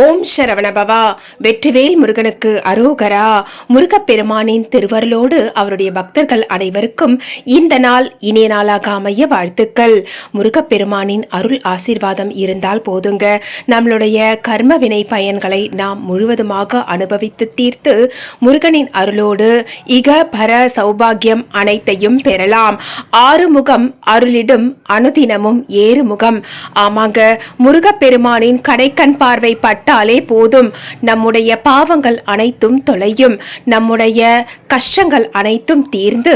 ஓம் சரவணபவா. வெற்றிவேல் முருகனுக்கு அரோகரா. முருகப்பெருமானின் திருவருளோடு அவருடைய பக்தர்கள் அனைவருக்கும் இந்த நாள் இனிய நாளாக அமைய வாழ்த்துக்கள். முருகப்பெருமானின் அருள் ஆசீர்வாதம் இருந்தால் போதுங்க. நம்மளுடைய கர்ம வினை பயன்களை நாம் முழுவதுமாக அனுபவித்து தீர்த்து முருகனின் அருளோடு இக பர சௌபாகியம் அனைத்தையும் பெறலாம். ஆறுமுகம் அருளிடும் அனுதினமும் ஏறுமுகம். ஆமாங்க முருகப்பெருமானின் கடைக்கண் பார்வை பட்ட பட்டாலே போதும். நம்முடைய பாவங்கள் அனைத்தும் தொலையும். நம்முடைய கஷ்டங்கள் அனைத்தும் தீர்ந்து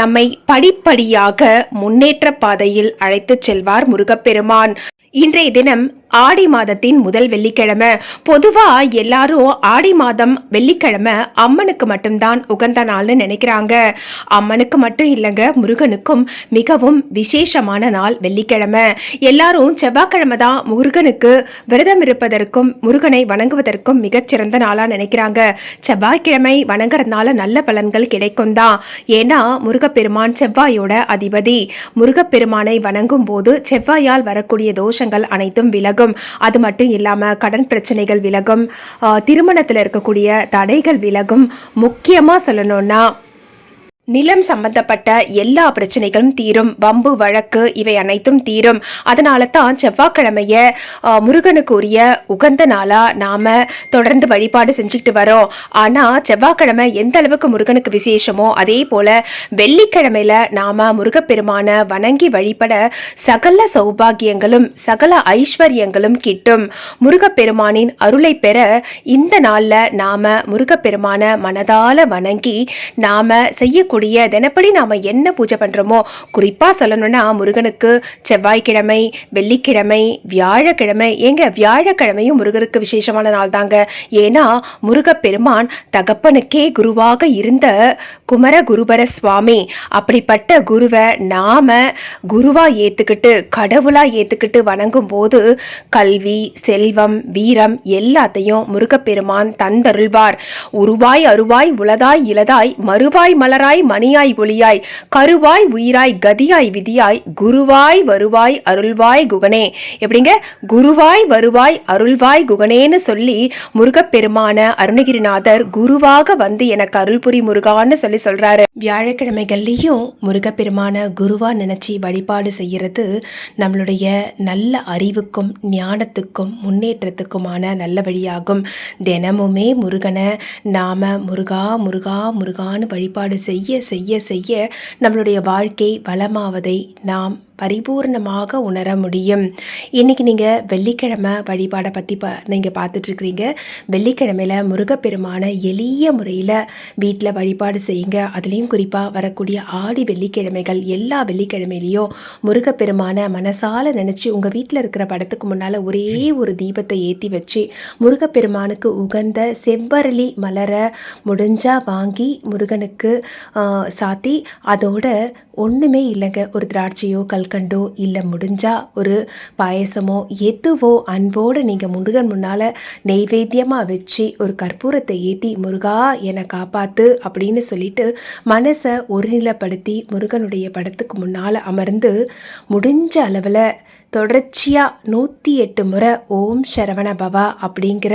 நம்மை படிப்படியாக முன்னேற்ற பாதையில் அழைத்துச் செல்வார் முருகப்பெருமான். இன்றைய தினம் ஆடி மாதத்தின் முதல் வெள்ளிக்கிழமை. பொதுவா எல்லாரும் ஆடி மாதம் வெள்ளிக்கிழமை அம்மனுக்கு மட்டும்தான் உகந்த நாள்னு நினைக்கிறாங்க. அம்மனுக்கு மட்டும் இல்லைங்க முருகனுக்கும் மிகவும் விசேஷமான நாள் வெள்ளிக்கிழமை. எல்லாரும் செவ்வாய்க்கிழமை தான் முருகனுக்கு விரதம் இருப்பதற்கும் முருகனை வணங்குவதற்கும் மிகச்சிறந்த நாளாக நினைக்கிறாங்க. செவ்வாய்க்கிழமை வணங்குறதுனால நல்ல பலன்கள் கிடைக்கும் தான். ஏன்னா முருகப்பெருமான் செவ்வாயோட அதிபதி. முருகப்பெருமானை வணங்கும் போது செவ்வாயால் வரக்கூடிய தோஷங்கள் அனைத்தும் விலகும். அது மட்டும் இல்லாம கடன் பிரச்சனைகள் விலகும். திருமணத்தில் இருக்கக்கூடிய தடைகள் விலகும். முக்கியமா சொல்லணும்னா நிலம் சம்பந்தப்பட்ட எல்லா பிரச்சனைகளும் தீரும். வம்பு வழக்கு இவை அனைத்தும் தீரும். அதனால தான் செவ்வாய்க்கிழமைய ஆஹ், முருகனுக்கு உரிய உகந்த நாளா நாம தொடர்ந்து வழிபாடு செஞ்சுக்கிட்டு வரோம். ஆனா செவ்வாய்க்கிழமை எந்த அளவுக்கு முருகனுக்கு விசேஷமோ அதே போல வெள்ளிக்கிழமையில நாம முருகப்பெருமான வணங்கி வழிபட சகல சௌபாகியங்களும் சகல ஐஸ்வர்யங்களும் கிட்டும். முருகப்பெருமானின் அருளை பெற இந்த நாள்ல நாம முருகப்பெருமான மனதால வணங்கி நாம செய்யக்கூடிய தினப்படி நாம் என்ன பூஜை பண்ணுறோமோ குறிப்பாக சொல்லணும்னா முருகனுக்கு செவ்வாய்க்கிழமை வெள்ளிக்கிழமை வியாழக்கிழமை ஏங்க வியாழக்கிழமையும் முருகனுக்கு விசேஷமான நாள் தாங்க ஏன்னா முருகப்பெருமான் தகப்பனுக்கே குருவாக இருந்த குமர குருபர சுவாமி அப்படிப்பட்ட குருவை நாம குருவா ஏத்துக்கிட்டு கடவுளா ஏத்துக்கிட்டு வணங்கும் போது கல்வி செல்வம் வீரம் எல்லாத்தையும் முருகப்பெருமான் தந்தருள்வார். உருவாய் அருவாய் உளதாய் இலதாய் மறுவாய் மலராய் மணியாய் ஒளியாய் கருவாய் உயிராய் கதியாய் விதியாய் குருவாய் வருவாய் அருள்வாய் குகனே. எப்படிங்க? குருவாய் வருவாய் அருள்வாய் குகனேன்னு சொல்லி முருகப்பெருமான அருணகிரிநாதர் குருவாக வந்து எனக்கு அருள்புரி முருகான்னு சொல்லி சொல்றாரு. வியாழக்கிழமைகள்லேயும் முருகப்பெருமான குருவாக நினச்சி வழிபாடு செய்கிறது நம்மளுடைய நல்ல அறிவுக்கும் ஞானத்துக்கும் முன்னேற்றத்துக்குமான நல்ல வழியாகும். தினமுமே முருகனை நாம் முருகா முருகா முருகான்னு வழிபாடு செய்ய செய்ய செய்ய நம்மளுடைய வாழ்க்கை வளமாவதை நாம் பரிபூர்ணமாக உணர முடியும். இன்னைக்கு நீங்கள் வெள்ளிக்கிழமை வழிபாடை பற்றி ப நீங்கள் பார்த்துட்ருக்கிறீங்க. வெள்ளிக்கிழமையில் முருகப்பெருமான எளிய முறையில் வீட்டில் வழிபாடு செய்யுங்க. அதுலேயும் குறிப்பாக வரக்கூடிய ஆடி வெள்ளிக்கிழமைகள் எல்லா வெள்ளிக்கிழமையிலையும் முருகப்பெருமான மனசால நினச்சி உங்கள் வீட்டில் இருக்கிற படத்துக்கு முன்னால் ஒரே ஒரு தீபத்தை ஏற்றி வச்சு முருகப்பெருமானுக்கு உகந்த செவ்வரளி மலரை முடிஞ்சால் வாங்கி முருகனுக்கு சாத்தி. அதோட ஒன்றுமே இல்லைங்க. ஒரு திராட்சையோ கல் கல்கண்டோ இல்லை முடிஞ்சால் ஒரு பாயசமோ எதுவோ அன்போடு நீங்கள் முருகன் முன்னால் நெய்வேத்தியமாக வச்சு ஒரு கற்பூரத்தை ஏற்றி முருகா என்னை காப்பாற்று அப்படின்னு சொல்லிட்டு மனசை ஒருநிலைப்படுத்தி முருகனுடைய படத்துக்கு முன்னால் அமர்ந்து முடிஞ்ச அளவில் தொடர்ச்சியாக நூற்றி எட்டு முறை ஓம் சரவண பவா அப்படிங்கிற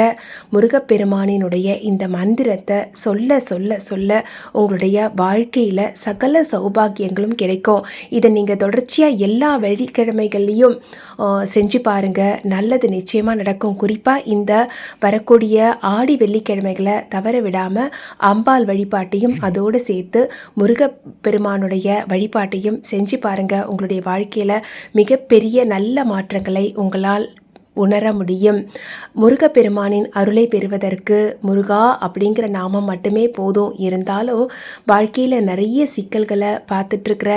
முருகப்பெருமானினுடைய இந்த மந்திரத்தை சொல்ல சொல்ல சொல்ல உங்களுடைய வாழ்க்கையில் சகல சௌபாகியங்களும் கிடைக்கும். இதை நீங்கள் தொடர்ச்சியாக எல்லா வெள்ளிக்கிழமைகள்லையும் செஞ்சு பாருங்கள் நல்லது நிச்சயமாக நடக்கும். குறிப்பாக இந்த வரக்கூடிய ஆடி வெள்ளிக்கிழமைகளை தவற விடாமல் அம்பாள் வழிபாட்டையும் அதோடு சேர்த்து முருகப்பெருமானுடைய வழிபாட்டையும் செஞ்சு பாருங்கள் உங்களுடைய வாழ்க்கையில் மிகப்பெரிய நல்ல நல்ல மாற்றங்களை உங்களால் உணர முடியும். முருகப்பெருமானின் அருளை பெறுவதற்கு முருகா அப்படிங்கிற நாமம் மட்டுமே போதும். இருந்தாலும் வாழ்க்கையில் நிறைய சிக்கல்களை பார்த்துட்ருக்கிற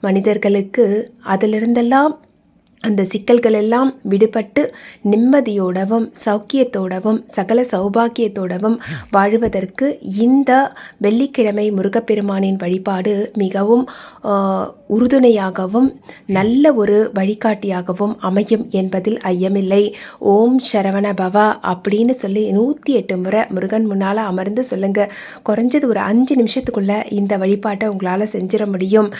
மனிதர்களுக்கு அதிலிருந்தெல்லாம் அந்த சிக்கல்கள் எல்லாம் விடுபட்டு நிம்மதியோடவும் சௌக்கியத்தோடவும் சகல சௌபாக்கியத்தோடவும் வாழ்வதற்கு இந்த வெள்ளிக்கிழமை முருகப்பெருமானின் வழிபாடு மிகவும் உறுதுணையாகவும் நல்ல ஒரு வழிகாட்டியாகவும் அமையும் என்பதில் ஐயமில்லை. ஓம் சரவண பவா அப்படின்னு சொல்லி நூற்றி எட்டு முறை முருகன் முன்னால் அமர்ந்து சொல்லுங்கள் குறைஞ்சது ஒரு அஞ்சு நிமிஷத்துக்குள்ளே இந்த வழிபாட்டை உங்களால் செஞ்சிட முடியும்.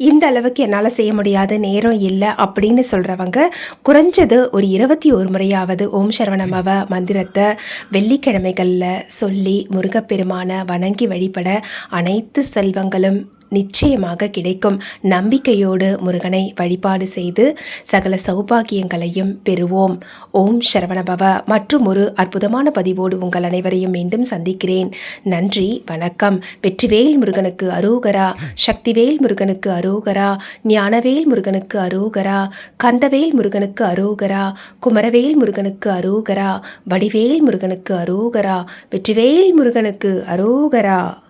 இந்த அளவுக்கு என்னால் செய்ய முடியாது நேரம் இல்லை அப்படின்னு சொல்கிறவங்க குறைஞ்சது ஒரு இருபத்தி ஒரு முறையாவது ஓம் சரவணமவ மந்திரத்தை வெள்ளிக்கிழமைகளில் சொல்லி முருகப்பெருமானை வணங்கி வழிபட அனைத்து செல்வங்களும் நிச்சயமாக கிடைக்கும். நம்பிக்கையோடு முருகனை வழிபாடு செய்து சகல சௌபாகியங்களையும் பெறுவோம். ஓம் சரவணபவ. மற்றும் ஒரு அற்புதமான பதிவோடு உங்கள் அனைவரையும் மீண்டும் சந்திக்கிறேன். நன்றி வணக்கம். வெற்றிவேல் முருகனுக்கு அரோகரா. சக்திவேல் முருகனுக்கு அரோகரா. ஞானவேல் முருகனுக்கு அரோகரா. கந்தவேல் முருகனுக்கு அரோகரா. குமரவேல் முருகனுக்கு அரோகரா. வடிவேல் முருகனுக்கு அரோகரா. வெற்றிவேல் முருகனுக்கு அரோகரா.